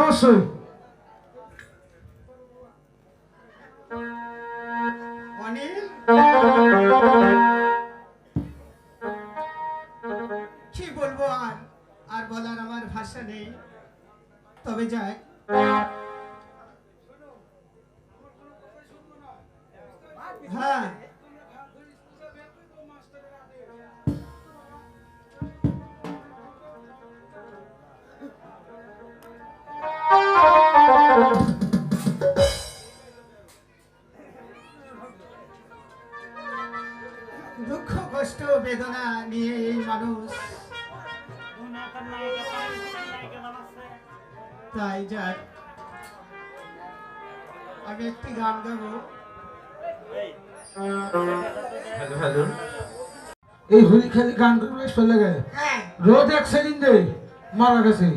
nossa. কষ্ট বেদনা নিয়ে এই মানুষ। তাই যাক। আমি একটি গান গাবো। Hello hello. এই হোলি খেলে গান করে চলে গেছে রোদ অ্যাক্সিডেন্ট দে মারা গেছে।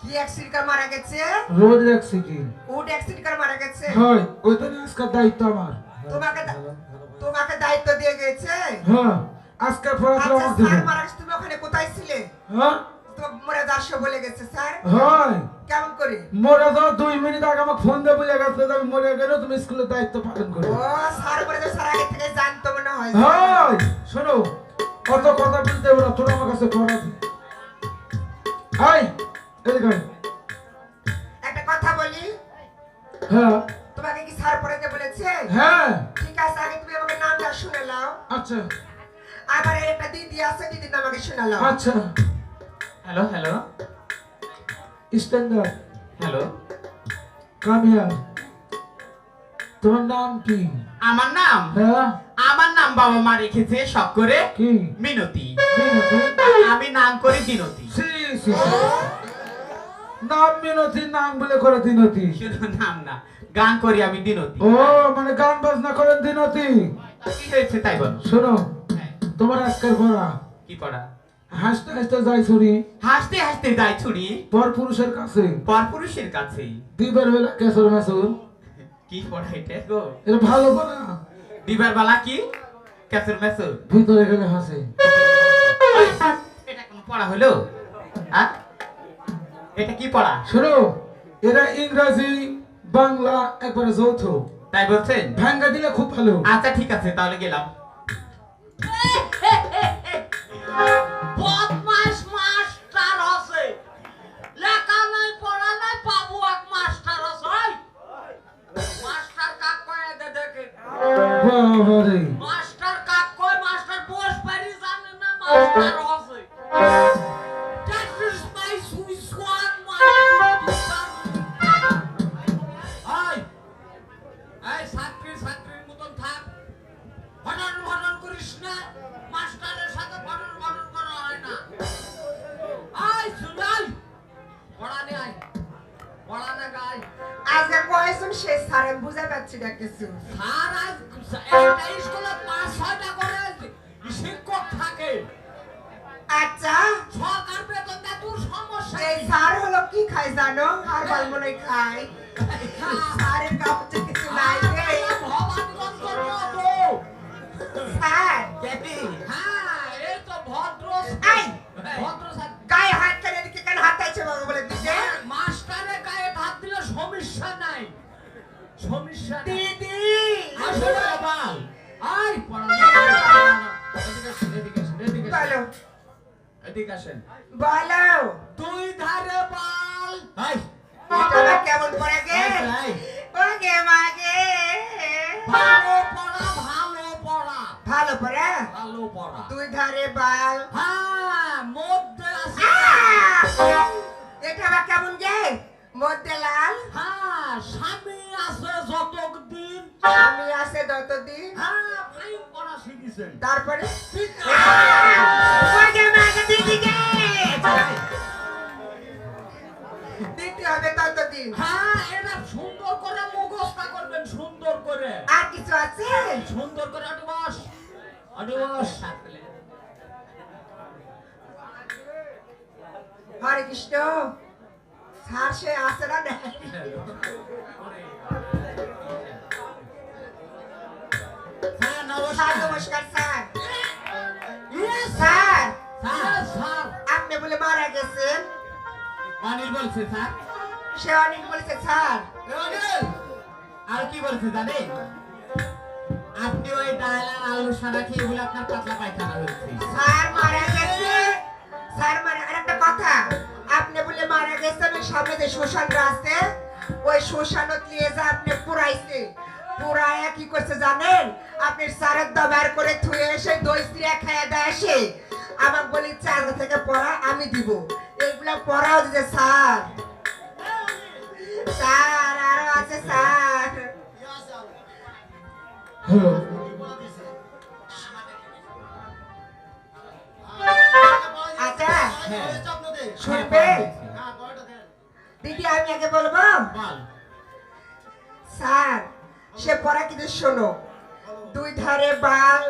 কি অ্যাক্সিডেন্ট মারা গেছে? রোদ অ্যাক্সিডেন্ট উড অ্যাক্সিডেন্ট কার মারা গেছে? হয় ওই তো আজকের দায়িত্ব আমার। তোমাকে তোমাকে দায়িত্ব দিয়ে গেছে? হ্যাঁ। আজকে পড়াশোনা আচ্ছা আমার স্যার দেবে মারা গেছে তুমি ওখানে কোথায় ছিলে? হ্যাঁ? তোমাকে মরে যাচ্ছ বলে গেছে স্যার। হয়। কেমন করে? মরে তো দুই মিনিট আগে আমাকে ফোন দিয়ে বলে গেছে যে আমি মরে গেলে তুমি স্কুলের দায়িত্ব পালন করো। ও স্যার বলে তো স্যার আগে থেকে জানতো মনে হয় হয়। শোনো কত কথা বলতে তোর আমার কাছে পড়া দি। হাই এদিকে। একটা কথা বলি? হ্যাঁ। তোমাকে কি স্যার পড়াতে বলেছে? হ্যাঁ। ঠিক আছে আগে তুমি আমাকে নামটা শুনে নাও। আচ্ছা। আমার একটা দিদি আছে দিদির নাম আমাকে শুনে আচ্ছা। Hello hello. Standard hello. Come here তোমার নাম কি? আমার নাম? হ্যাঁ। আমার নাম বাবা মা রেখেছে শখ করে কি? মিনতি। মিনতি? আমি নাম করি দিনতি। নাম মিনতি নাম বলে করে দিনতি। শুধু নাম না গান করি আমি দিনতি। ও মানে গান বাজনা করেন দিনতি। কি হয়েছে তাই বলো। শোনো তোমার আজকের পড়া? কি পড়া? হাসতে হাসতে যাই ছুরি। হাসতে হাসতে যায় ছুরি। পর পুরুষের কাছে। পর পুরুষের কাছেই দিবার বেলা কেশর মাসুর কি পড়া এটা গো? এটা ভালো পড়া। দিবার বেলা কি? ক্যাসের মেসর। ভিতরে গেলে হাসে। এটা কোন পড়া হলো? হ্যাঁ এটা কি পড়া? শোনো এরা ইংরেজি বাংলা একবারে যৌথ। তাই বলছেন? ভাঙ্গা দিলে খুব ভালো। আচ্ছা ঠিক আছে তাহলে গেলাম। বদমাস মাস্টার আছে। লেখা নাই, পড়া নাই বাবু এক মাস্টার আছে মাস্টার কাক কয় দেখে। স্যার আমি বুঝে পাচ্ছি না কিছু। স্যার আজ একটা স্কুলে পাঁচ ছয়টা করে শিক্ষক থাকে। আচ্ছা। সরকার বেতন দেয় তোর সমস্যা এই স্যার হলো কি খায় জানো? আর বালমনে খায়। স্যারের কাপড়ে কিছু নাই রে। ভবানীগঞ্জের মতো স্যার। হ্যাঁ এই তো ভদ্র এই! ভদ্র স্যার। গায়ে হাত কেন এদিকে কেন হাত চাইছে বাবা বলে দিতে? মাস্টারে গায়ে হাত দিলে সমস্যা নাই। সমস্যা দিদি! আসলে বাল আই পড়া এদিকে আসেন, এদিকে আসেন, এদিকে আসেন, বলো। এদিকে আসেন। বলো। দুই ধারে বাল এই এটা কেমন পড়ে গে? এই, মাগে ভালো পড়া ভালো পড়া। ভালো পড়ে? ভালো পড়া। দুই ধারে বাল হ্যাঁ মধ্যে আছে। এটা আবার কেমন গে? মধ্যে লাল। হ্যাঁ আমি আছে হ্যাঁ ফাইন পড়া শিখেছেন। তারপরে ঠিক ওগে মাগে হবে ততদিন। হ্যাঁ এটা সুন্দর করে মুখস্থ করবেন সুন্দর করে। আর কিছু আছে? সুন্দর করে অডিবাস হরে কৃষ্ণ স্যার সে আছে না নমস্কার স্যার। Sir sir sir. আপনি বলে মারা গেছেন। অনিল বলছে স্যার? সে অনেক বলেছে স্যার। আর কি বলছে জানেন? আপনি ওই ডাল আর আলু সারা খেয়ে বলে আপনার পাতলা পায়খানা হয়েছে। স্যার মারা গেছে। স্যার মারা আর একটা কথা। আপনি বলে মারা গেছেন সামনে যে শ্মশানটা আছে ওই শ্মশানত নিয়ে যা আপনি পুরাইছে। পুরাইয়া কি করছে জানেন? আপনি স্যারের দা বের করে থুয়ে এসে দই স্ত্রী খাইয়া দেয় আসে আমার বলি চার থেকে পড়া আমি দিব। এইগুলা পড়াও দিতে স্যার। স্যার আরও আছে স্যার। আচ্ছা শুনবে? হ্যাঁ, দিদি আমি আগে বলব? স্যার সে পড়া কিন্তু শোনো? দুই ধারে বাল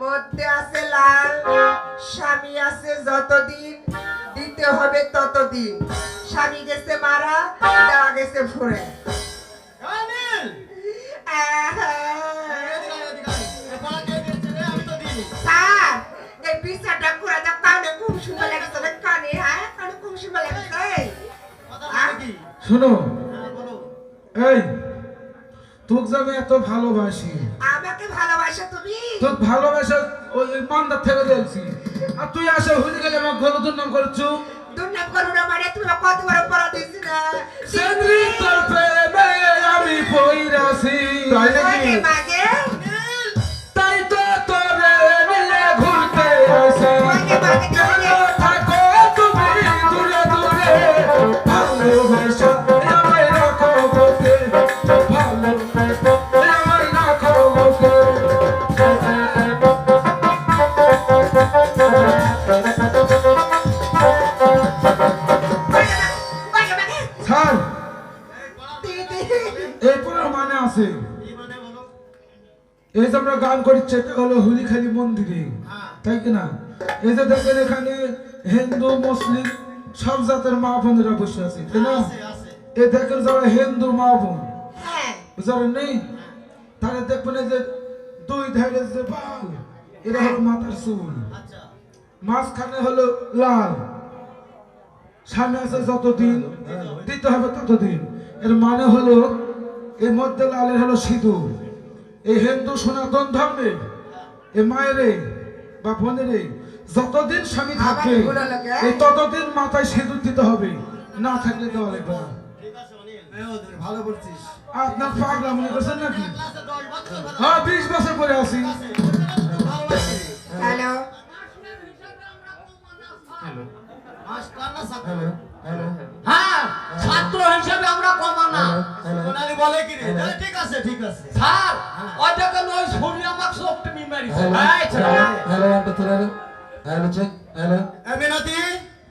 মধ্যে আছে লাল স্বামী আছে যতদিন দিতে হবে ততদিন। স্বামী গেছে মারা দেওয়া গেছে স্যার বিচারটা করে কানে খুব সুন্দর লাগছে কানে হ্যাঁ? কানে খুব সুন্দর লাগছে? শোনো তোকে যে আমি এত ভালোবাসি। আমাকে ভালোবাসো তুমি? তোর ভালোবাসা ওই ইমানদার থেকে দেখছি আর তুই আসে হয়ে গেলে আমার ঘর দুর্নাম করছু। দুর্নাম করো না মানে তুমি কত বড় পড়া দিছি না? সেন্দ্রি তোর প্রেমে আমি পইরাছি। তাই নাকি? মাগে মাগে তাই তো তোরে মিলে ঘুরতে আসি। মাগে মাগে পড়ার মানে আছে এই যে আমরা গান করছি এটা হলো হুলিখালি মন্দিরে। তাই কি না? এই যে দেখেন এখানে হিন্দু মুসলিম সব জাতের মা বোনেরা বসে আছে তাই না? এই দেখেন যারা হিন্দু মা বোন। হ্যাঁ। নেই তারা দেখবেন যে দুই ধারে যে বাল এরা হলো মাথার চুল। মাঝখানে হলো লাল। সামনে আছে যতদিন দিতে হবে ততদিন। এর মানে হলো এই মধ্যে লালের হলো সিঁদুর। এই হিন্দু সনাতন ধর্মে এ মায়েরে বা বোনেরে যতদিন স্বামী থাকবে। এই ততদিন মাথায় সিঁদুর দিতে হবে না থাকলে দেওয়া লাগবে না ভালো বলছিস আপনার পাগলা মনে করছেন নাকি? হ্যাঁ বিশ বছর পরে আসি হ্যালো। Hello hello hello. হ্যাঁ ছাত্র হিসেবে না সোনালি বলে কি রে? ঠিক আছে ঠিক আছে। স্যার ওই দেখেন ওই ছবি আমাকে সবটি মেমারিছে এই ছোট hello one two hello hello check hello এ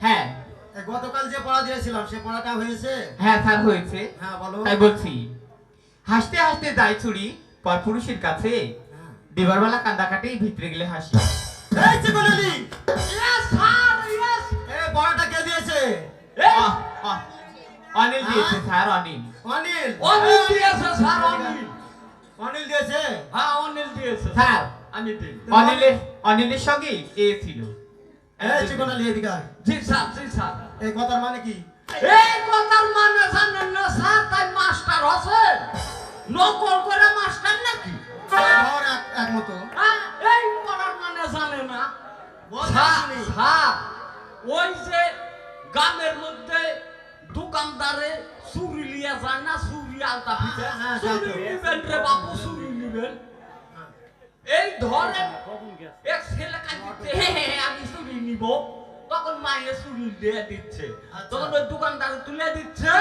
হ্যাঁ। গতকাল যে পড়া দিয়েছিলাম সে পড়াটা হয়েছে? হ্যাঁ স্যার হয়েছে। হ্যাঁ বলো। তাই বলছি হাসতে হাসতে যায় চুরি পর পুরুষের কাছে দিবার বেলা কান্দাকাটি ভিতরে গেলে হাসি। এই চিকনালি ইয়েস স্যার ইয়েস এ পড়াটা কে দিয়েছে? অনিল দিয়েছে স্যার অনিল। অনিল। অনিল দিয়েছে স্যার অনিল। অনিল দিয়েছে? হ্যাঁ অনিল দিয়েছে। স্যার আমি দিই। অনিলের অনিলের সঙ্গে এ ছিল। এই চিকনালি এদিকে আয়। জি স্যার জি স্যার। এই কথার মানে কি? এই কথার মানে জানেন না স্যার তাই মাস্টার আছে। নকল করে মাস্টার নাকি? ধর এক একমতো হ্যাঁ, এই পড়ার মানে জানে না। স্যার ওই যে গ্রামের মধ্যে দোকানদারে চুরি লিয়া যায় না চুরি আলতা হ্যাঁ, হ্যাঁ, চুরি নিবেন রে বাপু চুরি নিবেন। এই ধরেন এক ছেলে কাঁদিতে হে হে হে, আমি চুরি নিব। তখন মায়ে চুরি দিয়ে দিচ্ছে। আচ্ছা। তখন ওই দোকানদারে তুলে দিচ্ছে।